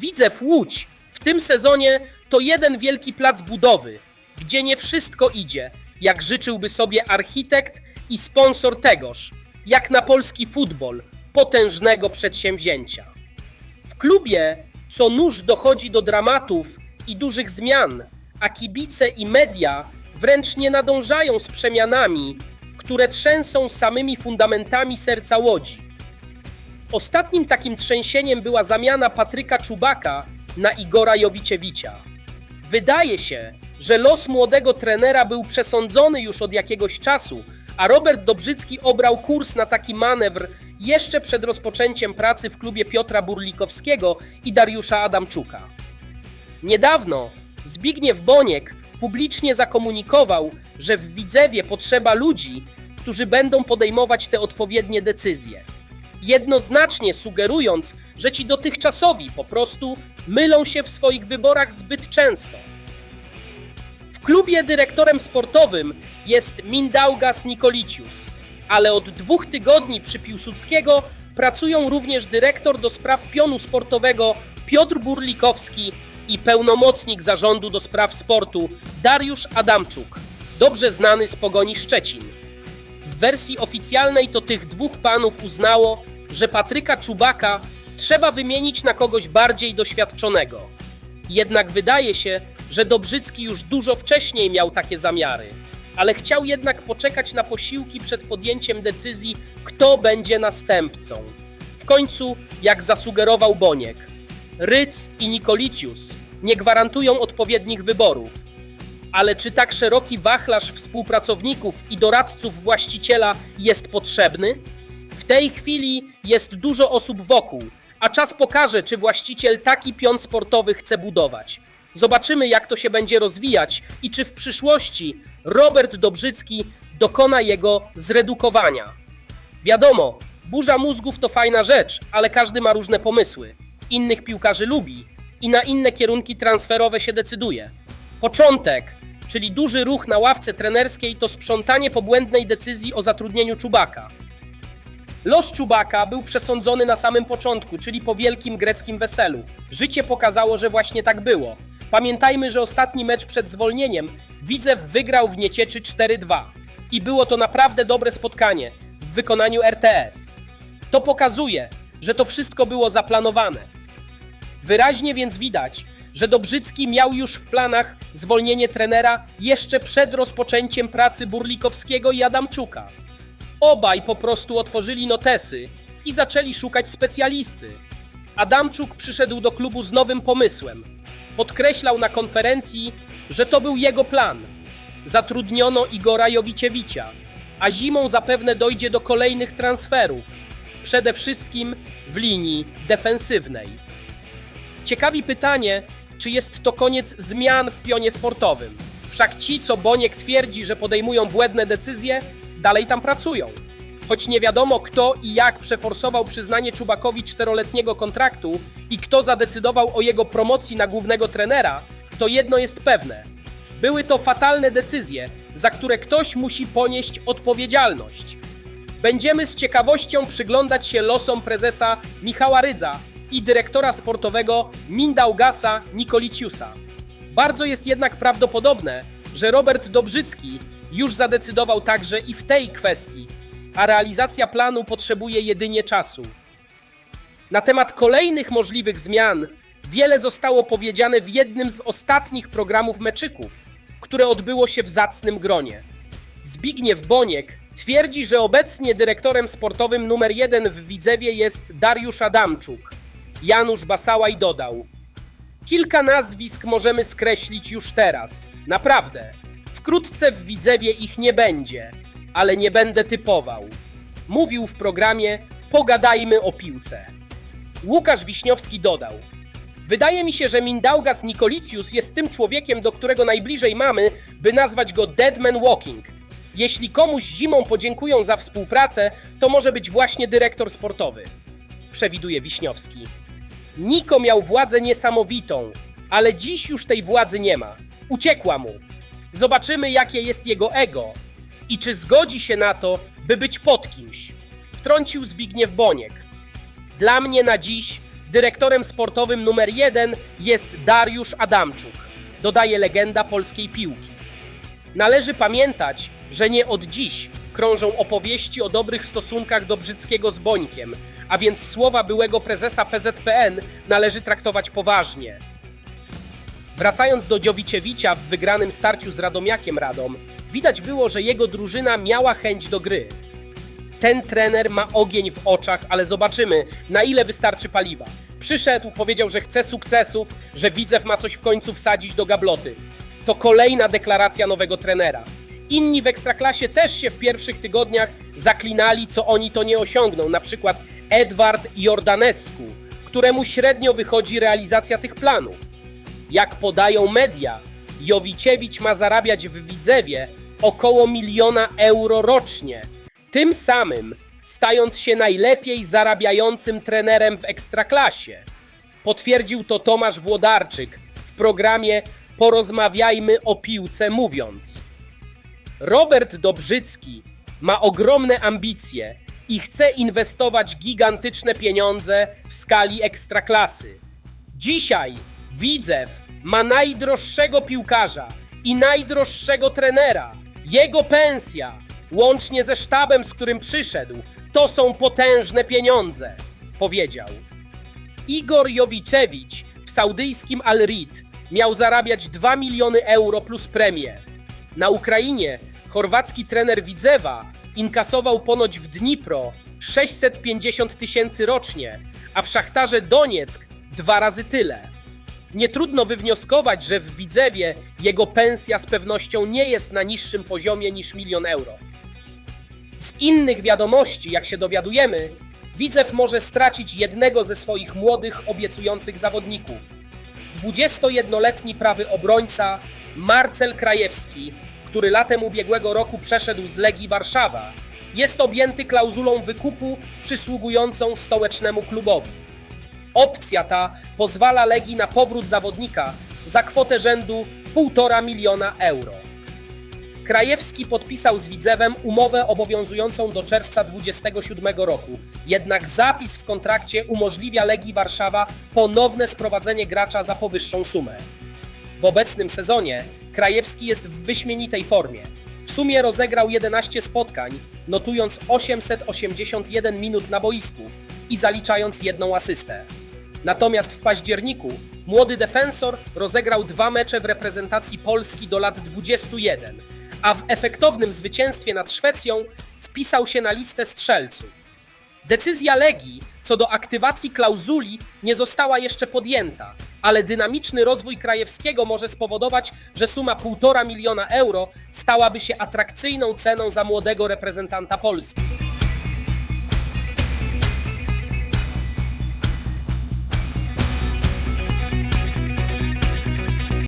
Widzew Łódź w tym sezonie to jeden wielki plac budowy, gdzie nie wszystko idzie, jak życzyłby sobie architekt i sponsor tegoż, jak na polski futbol, potężnego przedsięwzięcia. W klubie co nóż dochodzi do dramatów i dużych zmian, a kibice i media wręcz nie nadążają z przemianami, które trzęsą samymi fundamentami serca łodzi. Ostatnim takim trzęsieniem była zamiana Patryka Czubaka na Igora Jowiczewicza. Wydaje się, że los młodego trenera był przesądzony już od jakiegoś czasu, a Robert Dobrzycki obrał kurs na taki manewr jeszcze przed rozpoczęciem pracy w klubie Piotra Burlikowskiego i Dariusza Adamczuka. Niedawno Zbigniew Boniek publicznie zakomunikował, że w Widzewie potrzeba ludzi, którzy będą podejmować te odpowiednie decyzje. Jednoznacznie sugerując, że ci dotychczasowi po prostu mylą się w swoich wyborach zbyt często. W klubie dyrektorem sportowym jest Mindaugas Nikolicius, ale od dwóch tygodni przy Piłsudskiego pracują również dyrektor do spraw pionu sportowego Piotr Burlikowski i pełnomocnik zarządu do spraw sportu Dariusz Adamczuk, dobrze znany z Pogoni Szczecin. W wersji oficjalnej to tych dwóch panów uznało, że Patryka Czubaka trzeba wymienić na kogoś bardziej doświadczonego. Jednak wydaje się, że Dobrzycki już dużo wcześniej miał takie zamiary, ale chciał jednak poczekać na posiłki przed podjęciem decyzji, kto będzie następcą. W końcu, jak zasugerował Boniek, Ryc i Nikolicius nie gwarantują odpowiednich wyborów. Ale czy tak szeroki wachlarz współpracowników i doradców właściciela jest potrzebny? W tej chwili jest dużo osób wokół, a czas pokaże, czy właściciel taki pion sportowy chce budować. Zobaczymy, jak to się będzie rozwijać i czy w przyszłości Robert Dobrzycki dokona jego zredukowania. Wiadomo, burza mózgów to fajna rzecz, ale każdy ma różne pomysły. Innych piłkarzy lubi i na inne kierunki transferowe się decyduje. Początek, czyli duży ruch na ławce trenerskiej, to sprzątanie po błędnej decyzji o zatrudnieniu Czubaka. Los Czubaka był przesądzony na samym początku, czyli po wielkim greckim weselu. Życie pokazało, że właśnie tak było. Pamiętajmy, że ostatni mecz przed zwolnieniem Widzew wygrał w Niecieczy 4-2. I było to naprawdę dobre spotkanie w wykonaniu RTS. To pokazuje, że to wszystko było zaplanowane. Wyraźnie więc widać, że Dobrzycki miał już w planach zwolnienie trenera jeszcze przed rozpoczęciem pracy Burlikowskiego i Adamczuka. Obaj po prostu otworzyli notesy i zaczęli szukać specjalisty. Adamczuk przyszedł do klubu z nowym pomysłem. Podkreślał na konferencji, że to był jego plan. Zatrudniono Igora Jowiczewicza, a zimą zapewne dojdzie do kolejnych transferów, przede wszystkim w linii defensywnej. Ciekawi pytanie, czy jest to koniec zmian w pionie sportowym. Wszak ci, co Boniek twierdzi, że podejmują błędne decyzje, dalej tam pracują. Choć nie wiadomo kto i jak przeforsował przyznanie Czubakowi czteroletniego kontraktu i kto zadecydował o jego promocji na głównego trenera, to jedno jest pewne. Były to fatalne decyzje, za które ktoś musi ponieść odpowiedzialność. Będziemy z ciekawością przyglądać się losom prezesa Michała Rydza i dyrektora sportowego Mindaugasa Nikoliciusa. Bardzo jest jednak prawdopodobne, że Robert Dobrzycki już zadecydował także i w tej kwestii, a realizacja planu potrzebuje jedynie czasu. Na temat kolejnych możliwych zmian wiele zostało powiedziane w jednym z ostatnich programów meczyków, które odbyło się w zacnym gronie. Zbigniew Boniek twierdzi, że obecnie dyrektorem sportowym numer jeden w Widzewie jest Dariusz Adamczuk. Janusz Basałaj dodał: Kilka nazwisk możemy skreślić już teraz. Naprawdę. Wkrótce w Widzewie ich nie będzie, ale nie będę typował. Mówił w programie Pogadajmy o piłce. Łukasz Wiśniowski dodał: Wydaje mi się, że Mindaugas Nikolicius jest tym człowiekiem, do którego najbliżej mamy, by nazwać go Deadman Walking. Jeśli komuś zimą podziękują za współpracę, to może być właśnie dyrektor sportowy. Przewiduje Wiśniowski. Niko miał władzę niesamowitą, ale dziś już tej władzy nie ma. Uciekła mu. Zobaczymy, jakie jest jego ego i czy zgodzi się na to, by być pod kimś. Wtrącił Zbigniew Boniek. Dla mnie na dziś Dyrektorem sportowym numer jeden jest Dariusz Adamczuk, dodaje legenda polskiej piłki. Należy pamiętać, że nie od dziś krążą opowieści o dobrych stosunkach do Brzyckiego z Bońkiem, a więc słowa byłego prezesa PZPN należy traktować poważnie. Wracając do Dziowiczewicza w wygranym starciu z Radomiakiem Radom, widać było, że jego drużyna miała chęć do gry. Ten trener ma ogień w oczach, ale zobaczymy, na ile wystarczy paliwa. Przyszedł, powiedział, że chce sukcesów, że Widzew ma coś w końcu wsadzić do gabloty. To kolejna deklaracja nowego trenera. Inni w Ekstraklasie też się w pierwszych tygodniach zaklinali, co oni to nie osiągną. Na przykład Edward Jordanescu, któremu średnio wychodzi realizacja tych planów. Jak podają media, Jowiczewicz ma zarabiać w Widzewie około miliona euro rocznie. Tym samym stając się najlepiej zarabiającym trenerem w Ekstraklasie. Potwierdził to Tomasz Włodarczyk w programie Porozmawiajmy o piłce mówiąc. Robert Dobrzycki ma ogromne ambicje i chce inwestować gigantyczne pieniądze w skali ekstraklasy. Dzisiaj Widzew ma najdroższego piłkarza i najdroższego trenera. Jego pensja, łącznie ze sztabem, z którym przyszedł, to są potężne pieniądze, powiedział. Igor Jowiczewicz w saudyjskim Al-Rid miał zarabiać 2 miliony euro plus premię. Na Ukrainie chorwacki trener Widzewa inkasował ponoć w Dnipro 650 tysięcy rocznie, a w Szachtarze Donieck dwa razy tyle. Nie trudno wywnioskować, że w Widzewie jego pensja z pewnością nie jest na niższym poziomie niż milion euro. Z innych wiadomości, jak się dowiadujemy, Widzew może stracić jednego ze swoich młodych, obiecujących zawodników. 21-letni prawy obrońca Marcel Krajewski, który latem ubiegłego roku przeszedł z Legii Warszawa, jest objęty klauzulą wykupu przysługującą stołecznemu klubowi. Opcja ta pozwala Legii na powrót zawodnika za kwotę rzędu 1,5 miliona euro. Krajewski podpisał z Widzewem umowę obowiązującą do czerwca 27 roku. Jednak zapis w kontrakcie umożliwia Legii Warszawa ponowne sprowadzenie gracza za powyższą sumę. W obecnym sezonie Krajewski jest w wyśmienitej formie. W sumie rozegrał 11 spotkań, notując 881 minut na boisku i zaliczając jedną asystę. Natomiast w październiku młody defensor rozegrał dwa mecze w reprezentacji Polski do lat 21, a w efektownym zwycięstwie nad Szwecją wpisał się na listę strzelców. Decyzja Legii co do aktywacji klauzuli nie została jeszcze podjęta, ale dynamiczny rozwój Krajewskiego może spowodować, że suma 1,5 miliona euro stałaby się atrakcyjną ceną za młodego reprezentanta Polski.